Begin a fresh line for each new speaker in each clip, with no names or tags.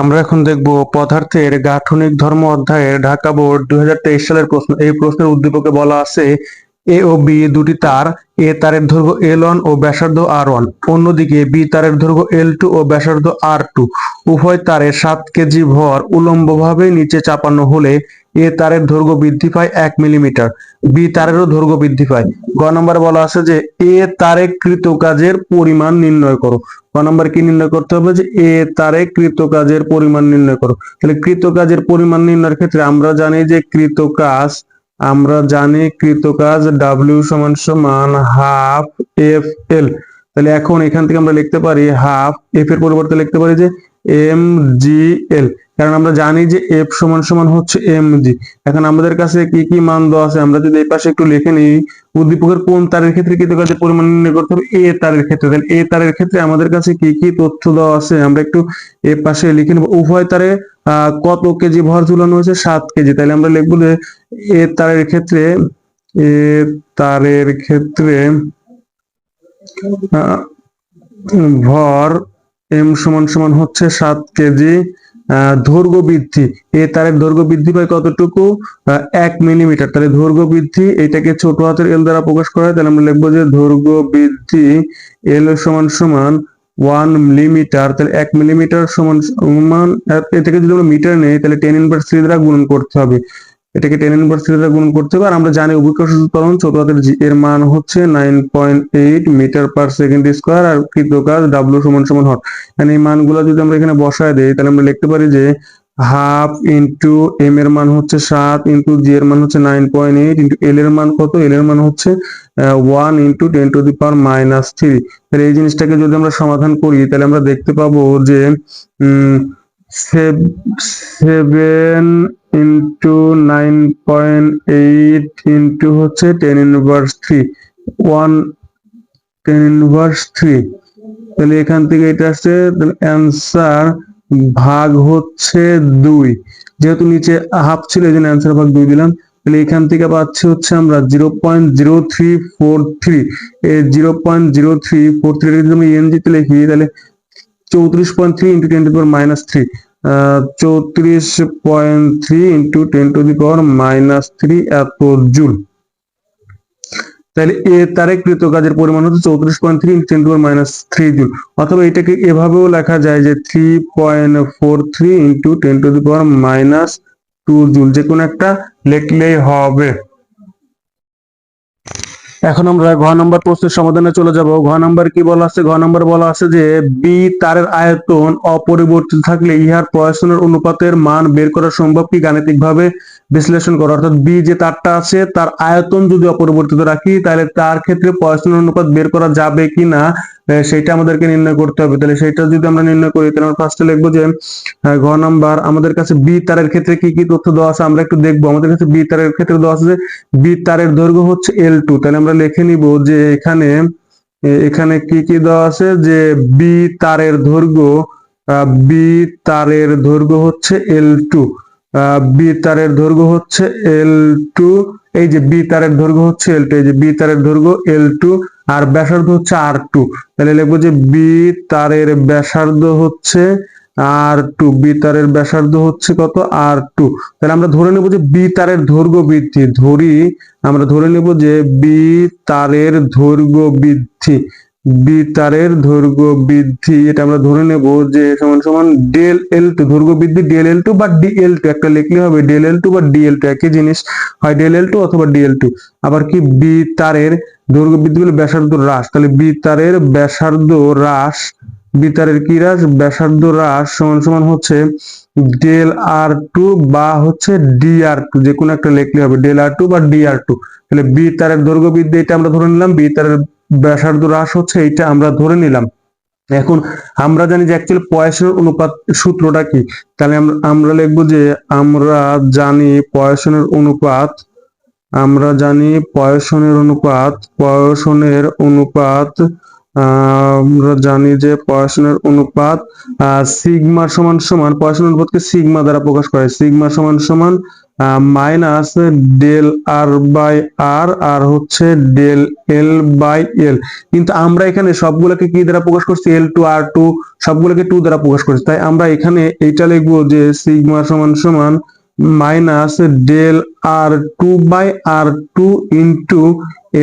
আমরা এখন দেখব পদার্থের গাঠনিক ধর্ম অধ্যায়ের ঢাকা বোর্ড দুই হাজার তেইশ সালের প্রশ্ন। এই প্রশ্নের উদ্দীপকে বলা আছে, এ ও বি দুটি তার, এ তারের দৈর্ঘ্য এল ওয়ান ও ব্যাসার্ধ আর ওয়ান। অন্যদিকে বি তারের দৈর্ঘ্য এল টু ও ব্যাসার্ধ আর টু। উভয় তারে সাত কেজি ভর উলম্বভাবে নিচে চাপানো হলে এ তারের দৈর্ঘ্য বৃদ্ধি পায় এক মিলিমিটার, বি তারেরও দৈর্ঘ্য বৃদ্ধি পায়। গ নম্বর বলা আছে যে, এ তারে কৃত কাজের পরিমাণ নির্ণয় করো। ক নম্বর কি নির্ণয় করতে হবে যে, এ তারে কৃত কাজের পরিমাণ নির্ণয় করো। তাহলে কৃত কাজের পরিমাণ নির্ণয়ের ক্ষেত্রে আমরা জানি যে কৃত কাজ আমরা জানি কৃত কাজ ডাব্লিউ সমান সমান হাফ এফ এল তাহলে এখন এখান থেকে আমরা লিখতে পারি হাফ এফ এর পরিবর্তে লিখতে পারি যে এম জি এল কারণ আমরা জানি যে এফ সমান সমান হচ্ছে এম জি এখন আমাদের কাছে কি কি মান দেওয়া আছে? আমরা যদি এই পাশে একটু লিখে নিই, উদ্দীপকের কোন তারের ক্ষেত্রে কৃত কাজের পরিমাণ নির্ণয় করতে হবে? এ তারের ক্ষেত্রে। তাহলে এ তারের ক্ষেত্রে আমাদের কাছে কি কি তথ্য দেওয়া আছে? আমরা একটু এ পাশে লিখে নেব। উভয় তারে কত কেজি ভর ঝুলানো হয়েছে? সাত কেজি। তাহলে আমরা লিখব যে এ তারের ক্ষেত্রে এ তারের ক্ষেত্রে ভর এম সমান সমান হচ্ছে সাত কেজি দৈর্ঘ্য বৃদ্ধি। এ তারের দৈর্ঘ্য বৃদ্ধি পায় কতটুকু? এক মিলিমিটার। তাহলে দৈর্ঘ্য বৃদ্ধি, এটাকে ছোট হাতের এল দ্বারা প্রকাশ করা হয়, তাহলে আমরা লিখব যে দৈর্ঘ্য বৃদ্ধি এল সমান সমান ওয়ান মিলিমিটার তাহলে এক মিলিমিটার সমান সমান এটাকে যদি আমরা মিটার নেই, তাহলে টেন ইনভার্স থ্রি দ্বারা গুণন করতে হবে। এটাকে টেন ইনভার্স থ্রি দ্বারা গুণ করতে হবে। আর আমরা জানি অভিকর্ষ ত্বরণ ছোট হাতের জি, এর মান হচ্ছে nine point eight metre per second square আর কৃত কাজ ডাব্লিউ সমান সমান হট মানে এই মানগুলো যদি আমরা এখানে বসায় দিই, তাহলে আমরা লিখতে পারি যে হাফ ইন্টু এম এর মান হচ্ছে সাত ইন্টু জি এর মান হচ্ছে nine point eight into L এর মান কত? এল এর মান হচ্ছে one into ten to the power minus three তাহলে এই জিনিসটাকে যদি আমরা সমাধান করি, তাহলে আমরা দেখতে পাবো যে seven into nine point eight into হচ্ছে ten inverse three one ten inverse three তাহলে এখান থেকে এটা আসছে, তাহলে অ্যান্সার ভাগ হচ্ছে দুই। যেহেতু নিচে হাফ ছিল, এই জন্য অ্যান্সার ভাগ দুই দিলাম। তাহলে এখান থেকে পাচ্ছি হচ্ছে আমরা zero point zero three four three এই zero point zero three four three যদি আমরা এনজিতে লিখি, তাহলে চৌত্রিশ point three into ten to minus three চৌত্রিশ point three into ten to the power minus three এত জুল তাহলে এ, তারে কৃত কাজের পরিমাণ হচ্ছে চৌত্রিশ point three ten to minus three joule অথবা এটাকে এভাবেও লেখা যায় যে three point four three into ten to the power minus two joule যে কোনো একটা লিখলেই হবে। এখন আমরা ঘ নম্বর প্রশ্নের সমাধানে চলে যাব। ঘ নম্বর কি বলা আছে? ঘ নম্বর বলা আছে যে বি তারের আয়তন অপরিবর্তিত থাকলে ইহার প্রয়োজনের অনুপাতের মান বের করা সম্ভব কি? গাণিতিকভাবে বিশ্লেষণ করা। অর্থাৎ বি যে তারটা আছে, তার আয়তন যদি অপরিবর্তিত রাখি, তাহলে তার ক্ষেত্রে প্রয়োজনের অনুপাত বের করা যাবে কি না সেটা আমাদেরকে নির্ণয় করতে হবে। তাহলে সেটা যদি আমরা নির্ণয় করি, তাহলে আমরা ফার্স্টে লিখব যে ঘ নাম্বার, আমাদের কাছে বি তারের ক্ষেত্রে কি কি তথ্য দেওয়া আছে? আমরা একটু দেখব। আমাদের কাছে বি তারের ক্ষেত্রে দেওয়া আছে যে বি তারের দৈর্ঘ্য হচ্ছে এল টু তাহলে আমরা লিখে নিব যে এখানে এখানে কি কি দেওয়া আছে? যে বি তারের দৈর্ঘ্য বি তারের দৈর্ঘ্য হচ্ছে এল টু বি তারের দৈর্ঘ্য হচ্ছে এল টু এই যে বি তারের দৈর্ঘ্য হচ্ছে এল টু এই যে বি তারের দৈর্ঘ্য এল টু আর ব্যাসার্ধ হচ্ছে আর টু তাহলে লিখব যে বি তারের ব্যাসার্ধ হচ্ছে আর টু বি তারের ব্যাসার্ধ হচ্ছে কত? আর টু তাহলে আমরা ধরে নেব যে বি তারের দৈর্ঘ্য বৃদ্ধি। ধরি, আমরা ধরে নেব যে বি তারের দৈর্ঘ্য বৃদ্ধি। বি তারের দৈর্ঘ্য বৃদ্ধি, এটা আমরা ধরে নেব যে সমান সমান ডেল এল টু দৈর্ঘ্য বৃদ্ধি ডেল এল টু বা ডিএল টু একটা লিখলে হবে ডেল এল টু বা ডিএল টু একই জিনিস, হয় ডেল এল টু অথবা ডিএল টু আবার কি বি তারের দৈর্ঘ্য বৃদ্ধি হলে ব্যাসার্ধ হ্রাস। তাহলে বি তারের ব্যাসার্ধ হ্রাস বি তারের কি হ্রাস ব্যাসার্ধ হ্রাস সমান সমান হচ্ছে ডেল আর টু বা হচ্ছে ডি আর টু যে কোনো একটা লেখলে হবে ডেল আর টু বা ডি আর টু তাহলে বি তারের দৈর্ঘ্য বৃদ্ধি এটা আমরা ধরে নিলাম বি তারের ব্যাসার্ধ হ্রাস হচ্ছে এটা আমরা ধরে নিলাম। এখন আমরা জানি যে অ্যাকচুয়ালি পয়সনের অনুপাত সূত্রটা কি? তাহলে আমরা লিখব যে আমরা জানি পয়সনের অনুপাত, আমরা জানি পয়সনের অনুপাত পয়সনের অনুপাত আমরা জানি যে পড়াশোনার অনুপাত সিগমা সমান সমান, পড়াশোনার অনুপাতকে সিগমা দ্বারা প্রকাশ করে। সিগমা সমান সমান minus del r by r আর হচ্ছে ডেল এল বাই এল। কিন্তু আমরা এখানে সবগুলোকে কি দ্বারা প্রকাশ করছি? এল টু আর টু, সবগুলোকে টু দ্বারা প্রকাশ করছি। তাই আমরা এখানে এইটা লিখব যে সিগমা সমান সমান minus del r two by r two into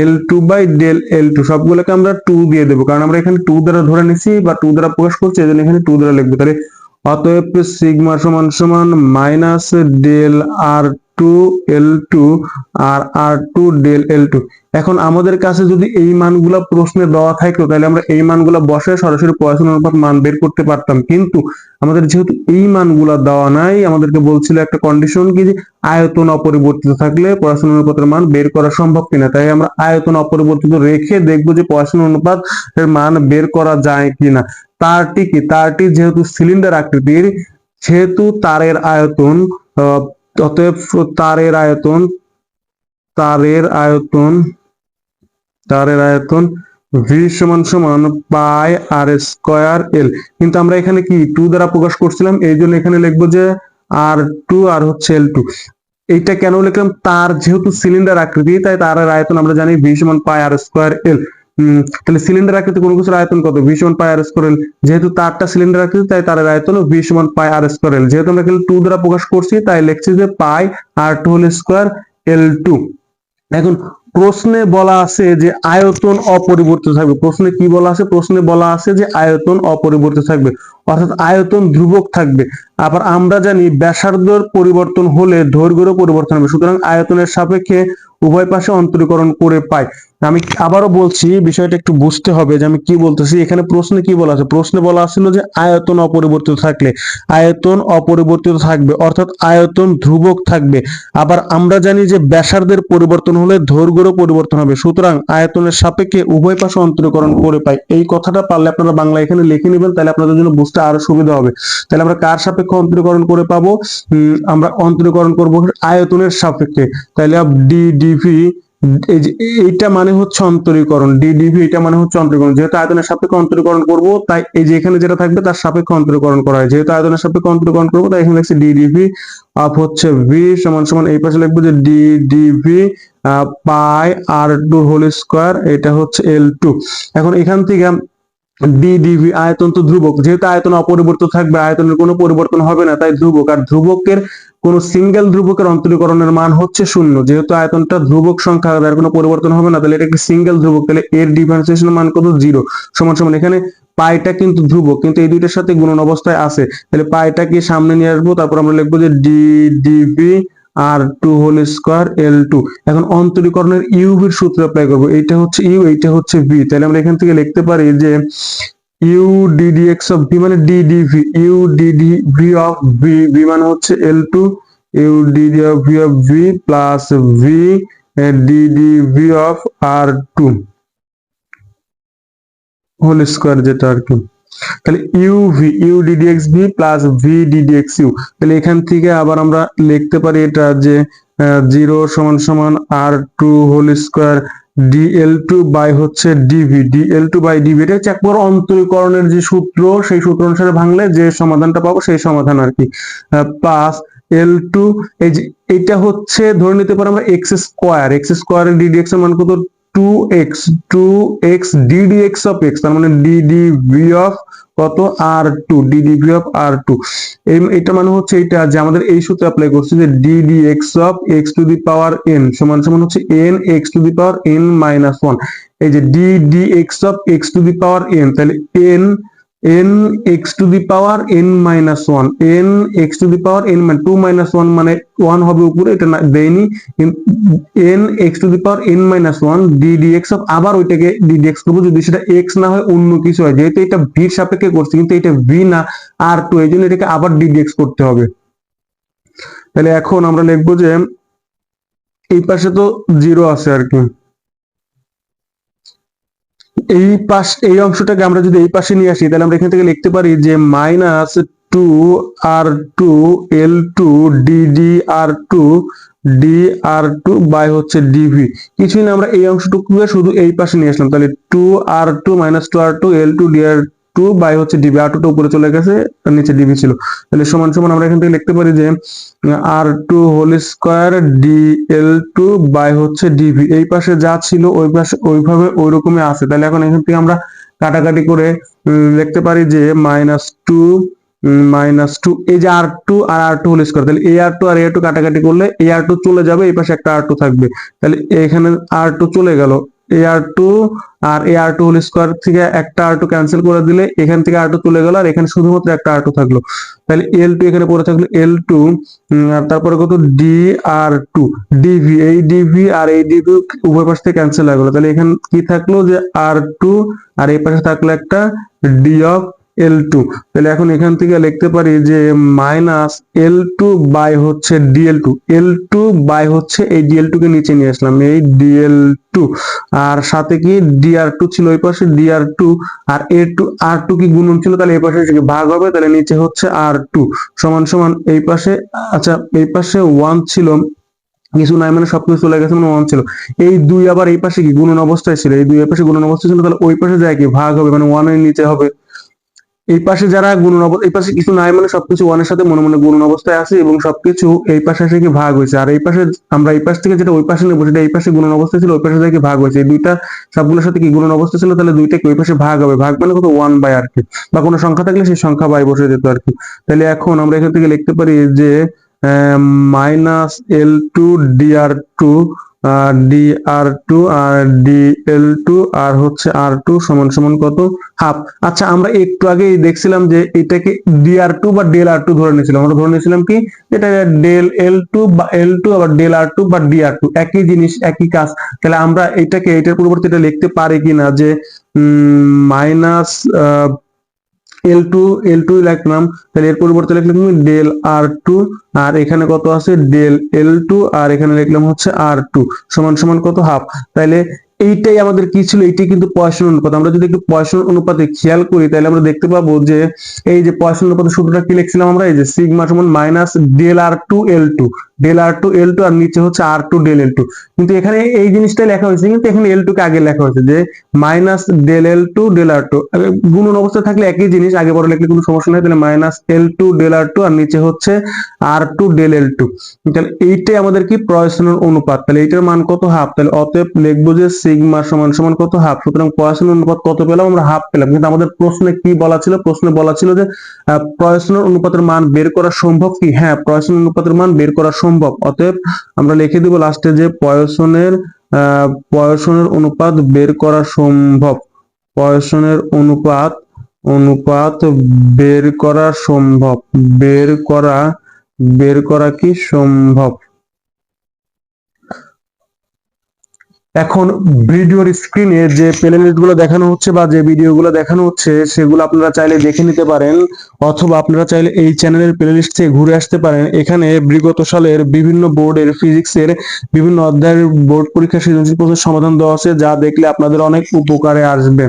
L two by del L two, সবগুলোকে আমরা টু দিয়ে দেবো। কারণ আমরা এখানে টু দ্বারা ধরে নিছি বা টু দ্বারা প্রকাশ করছি, এজন্য জন্য এখানে টু দ্বারা লিখব। তাহলে অতএব সিগমা সমান সমান minus del r two L two আর r two del L two এখন আমাদের কাছে যদি এই মানগুলা প্রশ্নে দেওয়া থাকতো তাহলে আমরা এই মানগুলা বসে সরাসরি পড়াশোনার অনুপাত মান বের করতে পারতাম। কিন্তু আমাদের যেহেতু এই মানগুলা দেওয়া নাই আমাদেরকে বলছিল একটা কন্ডিশন কি যে আয়তন অপরিবর্তিত থাকলে পড়াশোনার অনুপাতের মান বের করা সম্ভব কিনা। তাই আমরা আয়তন অপরিবর্তিত রেখে দেখব যে পড়াশোনার অনুপাত এর মান বের করা যায় কিনা। তারটি কি? তারটি যেহেতু সিলিন্ডার আকৃতির যেহেতু তারের আয়তন আহ, অতএব তারের আয়তন তারের আয়তন তারের আয়তন ভি সমান সমান পাই আর স্কয়ার এল কিন্তু আমরা এখানে কি টু দ্বারা প্রকাশ করছিলাম? এই জন্য এখানে লিখব যে আর টু আর হচ্ছে এল টু এইটা কেন লিখলাম? তার যেহেতু সিলিন্ডার আকৃতি, তাই তারের আয়তন আমরা জানি ভি সমান পাই আর স্কয়ার এল তাহলে সিলিন্ডার আকৃতি কোনো কিছুর আয়তন কত? ভি সমান পাই আর স্কয়ার যেহেতু তারটা সিলিন্ডার আকৃতি, তাই তারের আয়তন ভি সমান পাই আর স্কয়ার এল যেহেতু আমরা এখানে টু দ্বারা প্রকাশ করছি, তাই লিখছি যে pi r two whole square L two এখন প্রশ্নে বলা আছে যে আয়তন অপরিবর্তিত থাকবে। প্রশ্নে কি বলা আছে? প্রশ্নে বলা আছে যে আয়তন অপরিবর্তিত থাকবে। অর্থাৎ আয়তন ধ্রুবক থাকবে। আবার আমরা জানি ব্যাসার্ধর পরিবর্তন হলে দৈর্ঘ্যেরও পরিবর্তন হবে। সুতরাং আয়তনের সাপেক্ষে উভয় পাশে অন্তরীকরণ করে পাই। আমি আবারও বলছি, বিষয়টা একটু বুঝতে হবে যে আমি কি বলতেছি। এখানে প্রশ্নে কি বলা আছে? প্রশ্নে বলা ছিল যে আয়তন অপরিবর্তিত থাকলে। আয়তন অপরিবর্তিত থাকবে, অর্থাৎ আয়তন ধ্রুবক থাকবে। আবার আমরা জানি যে ব্যাসার্ধের পরিবর্তন হলে দৈর্ঘ্যেরও পরিবর্তন হবে। সুতরাং আয়তনের সাপেক্ষে উভয় পাশে অন্তরীকরণ করে পাই। এই কথাটা পারলে আপনারা বাংলা এখানে লিখে নেবেন, তাহলে আপনাদের জন্য বুঝতে আরও সুবিধা হবে। তাহলে আমরা কার সাপেক্ষে অন্তরীকরণ করে পাবো? আমরা অন্তরীকরণ করব আয়তনের সাপেক্ষে। তাহলে ডি ডিভি এইটা মানে হচ্ছে অন্তরীকরণ ডিডিভি এটা মানে হচ্ছে অন্তরীকরণ। যেহেতু আয়তনের সাপেক্ষে অন্তরীকরণ করব, তাই এই যে এখানে যেটা থাকবে তার সাপেক্ষে অন্তরীকরণ করা হয়। যেহেতু আয়তনের সাপেক্ষে অন্তরীকরণ করব, তাই এখানে লিখছি ডিডিভি অফ হচ্ছে ভি সমান সমান এই পাশে লিখব যে ddV pi r two whole square এটা হচ্ছে এল টু এখন এখান থেকে ডিডিভি আয়তন তো ধ্রুবক। যেহেতু আয়তন অপরিবর্তিত থাকবে, আয়তনের কোনো পরিবর্তন হবে না, তাই ধ্রুবক। আর ধ্রুবকের কোন সিঙ্গেল ধ্রুবকের অন্তরীকরণের মান হচ্ছে শূন্য। যেহেতু আয়তনটা ধ্রুবক সংখ্যা এর কোনো পরিবর্তন হবে না, তাহলে এটা একটি সিঙ্গেল ধ্রুবক? তাহলে এর ডিফারেন্সিয়েশন মান কত? জিরো সমান সমান। এখানে পাইটা কিন্তু ধ্রুবক, কিন্তু এই দুইটার সাথে গুণন অবস্থায় আছে। তাহলে পাইটাকে সামনে নিয়ে আসব, তারপর আমরা লিখব যে d dV r two whole square L two এখন অন্তরীকরণের ইউভির সূত্র অ্যাপ্লাই করব। এইটা হচ্ছে ইউ এইটা হচ্ছে ভি তাহলে আমরা এখান থেকে লিখতে পারি যে u dd x of v মানে dd v u dd v of v v মানে হচ্ছে L two u dd of v of v plus v dd v of r two whole square যেটা আর কি। তাহলে u v u dd x v plus v dd x u তাহলে এখান থেকে আবার আমরা লিখতে পারি এটা যে জিরো সমান সমান r two whole square dL two by হচ্ছে dV dL two by dV এটা হচ্ছে একবার অন্তরীকরণের যে সূত্র, সেই সূত্র অনুসারে ভাঙলে যে সমাধানটা পাবো সেই সমাধান আর কি। প্লাস এল টু এই যে এটা হচ্ছে, ধরে নিতে পারি আমরা এক্স স্কোয়ার এক্স স্কোয়ারের ডিডি এক্সের মান কত? Two x two x dd x of x তার মানে ডিডি ভি অফ কত? R two dd v of r two এটা মানে হচ্ছে এটা যে আমাদের এই সূত্রে অ্যাপ্লাই করছে যে dd x of x to the power n সমান সমান হচ্ছে n x to the power n minus one এই যে dd x of x to the power n তাহলে n n x to the power n minus one n x to the power n মানে two minus one মানে one হবে উপরে, এটা দেয়নি। N x to the power n minus one dd x of আবার ওইটাকে DD x করব। যদি সেটা এক্স না হয়, অন্য কিছু হয়। যেহেতু এটা ভির সাপেক্ষে করছি, কিন্তু এটা ভি না আর টু এই জন্য এটাকে আবার ডিডি এক্স করতে হবে। তাহলে এখন আমরা লিখব যে, এই পাশে তো জিরো আছে আর কি। এই পাশ, এই অংশটাকে আমরা যদি এই পাশে নিয়ে আসি, তাহলে আমরা এখান থেকে লিখতে পারি যে minus two r two L two dd r two d r two by হচ্ছে ডিভি কিছুই না, আমরা এই অংশটুকু শুধু এই পাশে নিয়ে আসলাম। তাহলে two r two minus two r two L two d r two two by হচ্ছে ডিবি আর টুটা উপরে চলে গেছে নিচে ডিবি ছিল। তাহলে সমান সমান আমরা এখান থেকে লিখতে পারি যে r two whole square d L two by হচ্ছে ডিভি এই পাশে যা ছিল, ওই পাশে ওইভাবে ওই রকমই আছে। তাহলে এখন এখান থেকে আমরা কাটাকাটি করে লিখতে পারি যে মাইনাস টু মাইনাস টু এই যে r two r r two whole square তাহলে এ আর টু আর এ টু কাটাকাটি করলে এ আর টু চলে যাবে, এই পাশে একটা আর টু থাকবে। তাহলে এখানে আর টু চলে গেল। এ আর টু আর এ আর টু হোল স্কোয়ার থেকে একটা আর টু ক্যান্সেল করে দিলে এখান থেকে আর টু তুলে গেল আর এখানে শুধুমাত্র একটা আর টু থাকল। তাহলে এল টু এখানে পড়ে থাকল এল টু তারপরে কত? ডি আর টু ডিভি এই ডিভি আর এই ডিভি উভয় পাশ থেকে ক্যান্সেল হয়ে গেলো। তাহলে এখানে কি থাকল? যে আর টু আর এই পাশে থাকল একটা ডি অফ এল টু তাহলে এখন এখান থেকে লিখতে পারি যে মাইনাস এল টু বাই হচ্ছে dL two L two by হচ্ছে এই ডিএল টু কে নিচে নিয়ে আসলাম, এই ডিএল টু আর সাথে কি ডিআর টু ছিল ওই পাশে? ডিআর টু আর এ টু আর টু কি গুণন ছিল? তাহলে এই পাশে ভাগ হবে, তাহলে নিচে হচ্ছে আর টু সমান সমান এই পাশে আচ্ছা এই পাশে ওয়ান ছিল, কিছু নাই মানে সবকিছু চলে গেছে মানে ওয়ান ছিল। এই দুই আবার এই পাশে কি গুণন অবস্থায় ছিল? এই দুই পাশে গুণন অবস্থায় ছিল, তাহলে ওই পাশে যায় কি? ভাগ হবে মানে ওয়ানের নিচে হবে। এই পাশে যারা গুণন অবস্থা, এই পাশে কিছু নাই মানে সবকিছু ওয়ানের সাথে মনে মনে গুণন অবস্থায় আছে এবং সবকিছু এই পাশে এসে কি ভাগ হয়েছে। আর এই পাশে আমরা এই পাশ থেকে যেটা ওই পাশে নেব, সেটা এই পাশে গুণন অবস্থায় ছিল, ওই পাশে থেকে ভাগ হয়েছে। এই দুইটা সবগুলোর সাথে কি গুণন অবস্থা ছিল? তাহলে দুইটা কি ওই পাশে ভাগ হবে? ভাগ মানে কত? ওয়ান বাই আর কি। বা কোনো সংখ্যা থাকলে সেই সংখ্যা বাই বসে যেত আর কি। তাহলে এখন আমরা এখান থেকে লিখতে পারি যে minus L two dr two d r two r d L two r হচ্ছে আর টু সমান সমান কত? হাফ। আচ্ছা আমরা একটু আগেই দেখছিলাম যে এটাকে ডি আর টু বা ডেল আর টু ধরে নিয়েছিলাম। আমরা ধরে নিয়েছিলাম কি? এটা ডেল এল টু বা এল টু আবার ডেল আর টু বা ডি আর টু একই জিনিস, একই কাজ। তাহলে আমরা এটাকে, এটার পরিবর্তে এটা লিখতে পারি কিনা যে minus L two L two লিখলাম, তাহলে এর পরিবর্তে লিখলাম তুমি ডেল আর টু আর এখানে কত আছে? ডেল এল টু আর এখানে লিখলাম হচ্ছে আর টু সমান সমান কত? হাফ তাহলে এইটাই আমাদের কি ছিল? এইটাই কিন্তু পয়সন অনুপাত। আমরা যদি একটু পয়সন অনুপাতে খেয়াল করি, তাহলে আমরা দেখতে পাবো যে এই যে পয়সন অনুপাতের সূত্রটা কি লিখছিলাম আমরা? এই যে সিগমা সমান minus del r two L two del r two L two আর নিচে হচ্ছে r two del L two কিন্তু এখানে এই জিনিসটাই লেখা হয়েছে কিন্তু এখানে এল টু কে আগে লেখা হয়েছে যে minus del L two del r two গুণন অবস্থা থাকলে একই জিনিস আগে পরে লিখলে কোনো সমস্যা নেই তাহলে minus L two del r two আর নিচে হচ্ছে r two del L two তাহলে এইটাই আমাদের কি প্রয়োজনের অনুপাত? তাহলে এইটার মান কত হাফ তাহলে অতএব লিখব যে সিগমা সমান সমান কত হাফ সুতরাং প্রয়োজনের অনুপাত কত পেলাম? আমরা হাফ পেলাম। কিন্তু আমাদের প্রশ্নে কি বলা ছিল? প্রশ্নে বলা ছিল যে আহ, প্রয়োজনের অনুপাতের মান বের করা সম্ভব কি? হ্যাঁ প্রয়োজন অনুপাতের মান বের করা সম্ভব অতএব আমরা লিখে দিব লাস্টে যে পয়সনের পয়সনের অনুপাত বের করা সম্ভব। পয়সনের অনুপাত অনুপাত বের করা সম্ভব। বের করা বের করা কি সম্ভব? এখন ভিডিওর স্ক্রিনে যে প্লেলিস্টগুলো দেখানো হচ্ছে বা যে ভিডিও গুলো দেখানো হচ্ছে, সেগুলো আপনারা চাইলে দেখে নিতে পারেন অথবা আপনারা চাইলে এই চ্যানেলের প্লেলিস্ট থেকে ঘুরে আসতে পারেন। এখানে বিগত সালের বিভিন্ন বোর্ডের ফিজিক্সের বিভিন্ন অধ্যায়ের বোর্ড পরীক্ষা সৃজনশীল প্রশ্নের সমাধান দেওয়া আছে যা দেখলে আপনাদের অনেক উপকারে আসবে।